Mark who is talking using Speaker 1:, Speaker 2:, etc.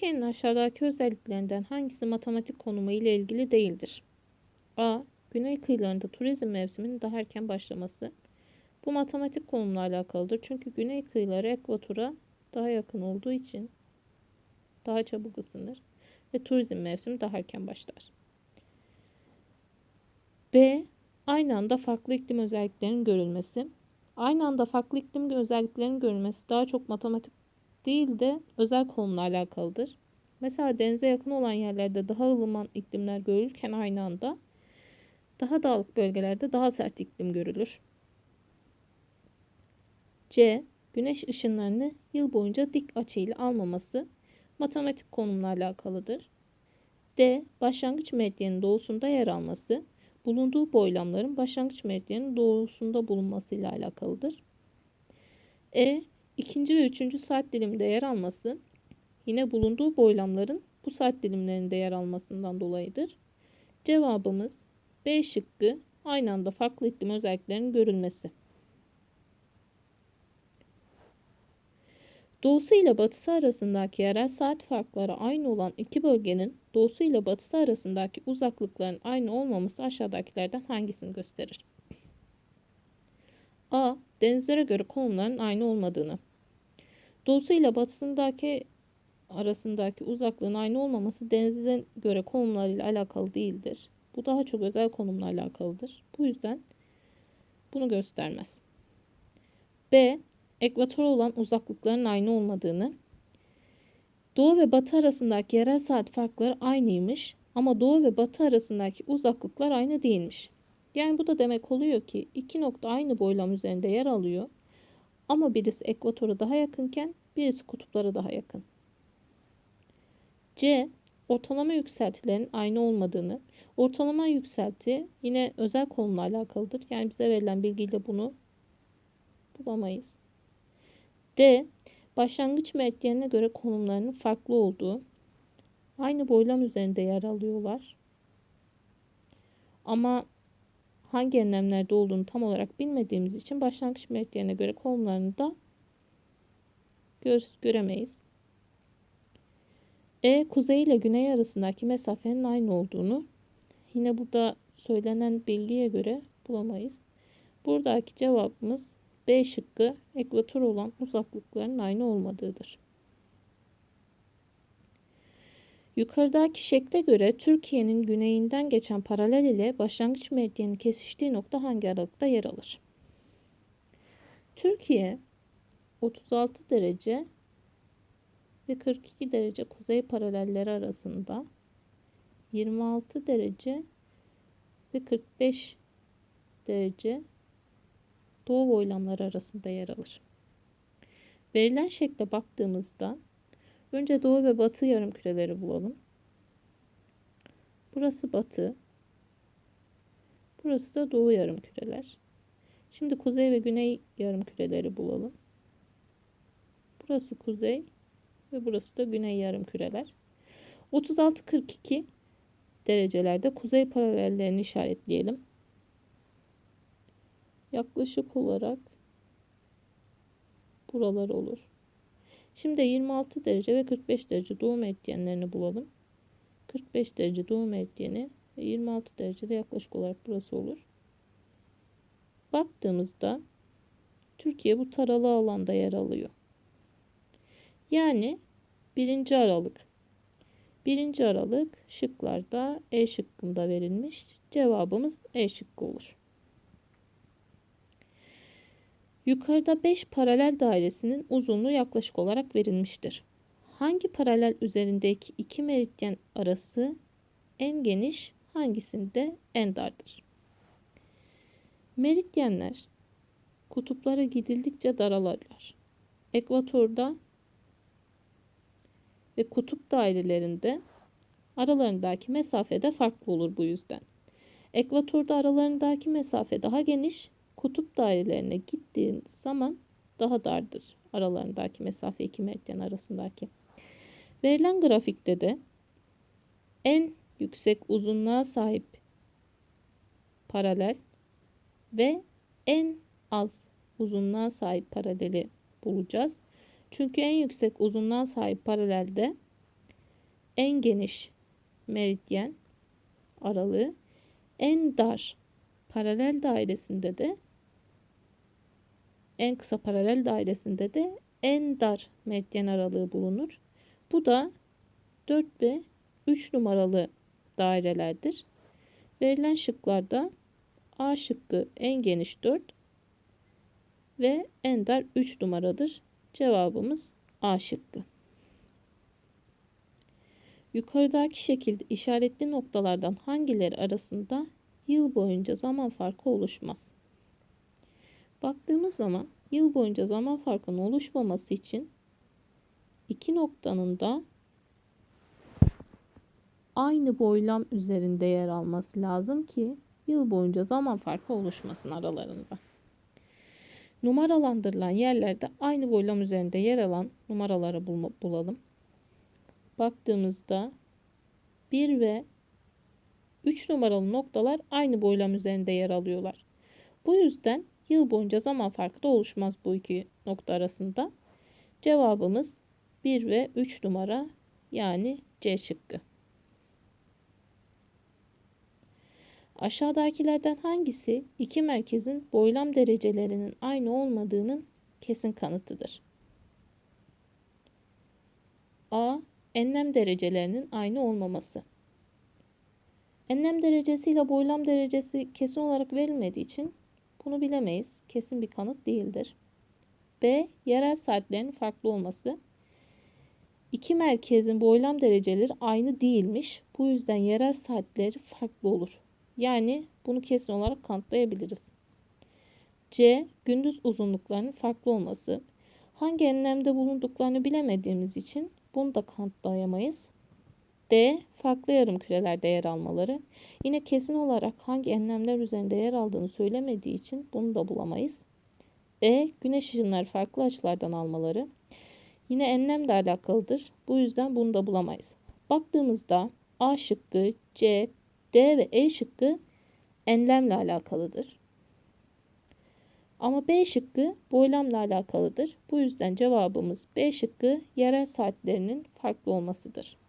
Speaker 1: Türkiye'nin aşağıdaki özelliklerinden hangisi matematik konumu ile ilgili değildir? A. Güney kıyılarında turizm mevsiminin daha erken başlaması. Bu matematik konumla alakalıdır. Çünkü güney kıyıları ekvatora daha yakın olduğu için daha çabuk ısınır ve turizm mevsimi daha erken başlar. B. Aynı anda farklı iklim özelliklerinin görülmesi. Aynı anda farklı iklim özelliklerinin görülmesi daha çok matematik değil de özel konumla alakalıdır. Mesela denize yakın olan yerlerde daha ılıman iklimler görülürken aynı anda daha dağlık bölgelerde daha sert iklim görülür. C. Güneş ışınlarını yıl boyunca dik açıyla almaması matematik konumla alakalıdır. D. Başlangıç meridyenin doğusunda yer alması bulunduğu boylamların başlangıç meridyenin doğusunda bulunmasıyla alakalıdır. E. ikinci ve üçüncü saat diliminde yer alması yine bulunduğu boylamların bu saat dilimlerinde yer almasından dolayıdır. Cevabımız B şıkkı aynı anda farklı iklim özelliklerinin görülmesi. Doğusu ile batısı arasındaki yerel saat farkları aynı olan iki bölgenin doğusu ile batısı arasındaki uzaklıkların aynı olmaması aşağıdakilerden hangisini gösterir? A. Denizlere göre konumların aynı olmadığını. Doğusu ile batısındaki arasındaki uzaklığın aynı olmaması denizden göre konumlarıyla alakalı değildir. Bu daha çok özel konumla alakalıdır. Bu yüzden bunu göstermez. B. Ekvator olan uzaklıkların aynı olmadığını. Doğu ve batı arasındaki yerel saat farkları aynıymış ama doğu ve batı arasındaki uzaklıklar aynı değilmiş. Yani bu da demek oluyor ki iki nokta aynı boylam üzerinde yer alıyor ama birisi ekvatora daha yakınken birisi kutuplara daha yakın. C. Ortalama yükseltilerin aynı olmadığını. Ortalama yükselti yine özel konumla alakalıdır. Yani bize verilen bilgiyle bunu bulamayız. D. Başlangıç meridyenine göre konumlarının farklı olduğu. Aynı boylam üzerinde yer alıyorlar. Ama hangi enlemlerde olduğunu tam olarak bilmediğimiz için başlangıç meridyenine göre konumlarını da gö göremeyiz. E kuzey ile güney arasındaki mesafenin aynı olduğunu yine burada söylenen bilgiye göre bulamayız. Buradaki cevabımız B şıkkı ekvator olan uzaklıkların aynı olmadığıdır. Yukarıdaki şekle göre Türkiye'nin güneyinden geçen paralel ile başlangıç meridyenin kesiştiği nokta hangi aralıkta yer alır? Türkiye 36 derece ve 42 derece kuzey paralelleri arasında 26 derece ve 45 derece doğu boylamları arasında yer alır. Verilen şekle baktığımızda önce doğu ve batı yarımküreleri bulalım. Burası batı. Burası da doğu yarımküreler. Şimdi kuzey ve güney yarımküreleri bulalım. Burası kuzey ve burası da güney yarımküreler. 36-42 derecelerde kuzey paralellerini işaretleyelim yaklaşık olarak buralar olur. Şimdi 26 derece ve 45 derece doğu meridyenlerini bulalım. 45 derece doğu meridyeni ve 26 derecede yaklaşık olarak burası olur. Baktığımızda Türkiye bu taralı alanda yer alıyor. Yani birinci aralık. Birinci aralık şıklarda E şıkkında verilmiş. Cevabımız E şıkkı olur. Yukarıda 5 paralel dairesinin uzunluğu yaklaşık olarak verilmiştir. Hangi paralel üzerindeki iki meridyen arası en geniş, hangisinde en dardır? Meridyenler kutuplara gidildikçe daralırlar. Ekvatorda ve kutup dairelerinde aralarındaki mesafe de farklı olur bu yüzden. Ekvatorda aralarındaki mesafe daha geniş, kutup dairelerine gittiğin zaman daha dardır aralarındaki mesafe iki meridyen arasındaki. Verilen grafikte de en yüksek uzunluğa sahip paralel ve en az uzunluğa sahip paraleli bulacağız. Çünkü en yüksek uzunluğa sahip paralelde en geniş meridyen aralığı, en dar paralel dairesinde de en kısa paralel dairesinde de en dar meridyen aralığı bulunur. Bu da 4 ve 3 numaralı dairelerdir. Verilen şıklarda A şıkkı en geniş 4 ve en dar 3 numaradır. Cevabımız A şıkkı. Yukarıdaki şekilde işaretli noktalardan hangileri arasında yıl boyunca zaman farkı oluşmaz? Baktığımız zaman yıl boyunca zaman farkının oluşmaması için iki noktanın da aynı boylam üzerinde yer alması lazım ki yıl boyunca zaman farkı oluşmasın aralarında. Numaralandırılan yerlerde aynı boylam üzerinde yer alan numaraları bulalım. Baktığımızda 1 ve 3 numaralı noktalar aynı boylam üzerinde yer alıyorlar. Bu yüzden yıl boyunca zaman farkı da oluşmaz bu iki nokta arasında. Cevabımız 1 ve 3 numara yani C şıkkı. Aşağıdakilerden hangisi iki merkezin boylam derecelerinin aynı olmadığının kesin kanıtıdır? A. Enlem derecelerinin aynı olmaması. Enlem derecesi ile boylam derecesi kesin olarak verilmediği için bunu bilemeyiz. Kesin bir kanıt değildir. B. Yerel saatlerin farklı olması. İki merkezin boylam dereceleri aynı değilmiş. Bu yüzden yerel saatleri farklı olur. Yani bunu kesin olarak kanıtlayabiliriz. C. Gündüz uzunluklarının farklı olması. Hangi enlemde bulunduklarını bilemediğimiz için bunu da kanıtlayamayız. D. Farklı yarım kürelerde yer almaları. Yine kesin olarak hangi enlemler üzerinde yer aldığını söylemediği için bunu da bulamayız. E. Güneş ışınları farklı açılardan almaları. Yine enlemle alakalıdır. Bu yüzden bunu da bulamayız. Baktığımızda A şıkkı, C, D ve E şıkkı enlemle alakalıdır. Ama B şıkkı boylamla alakalıdır. Bu yüzden cevabımız B şıkkı yerel saatlerinin farklı olmasıdır.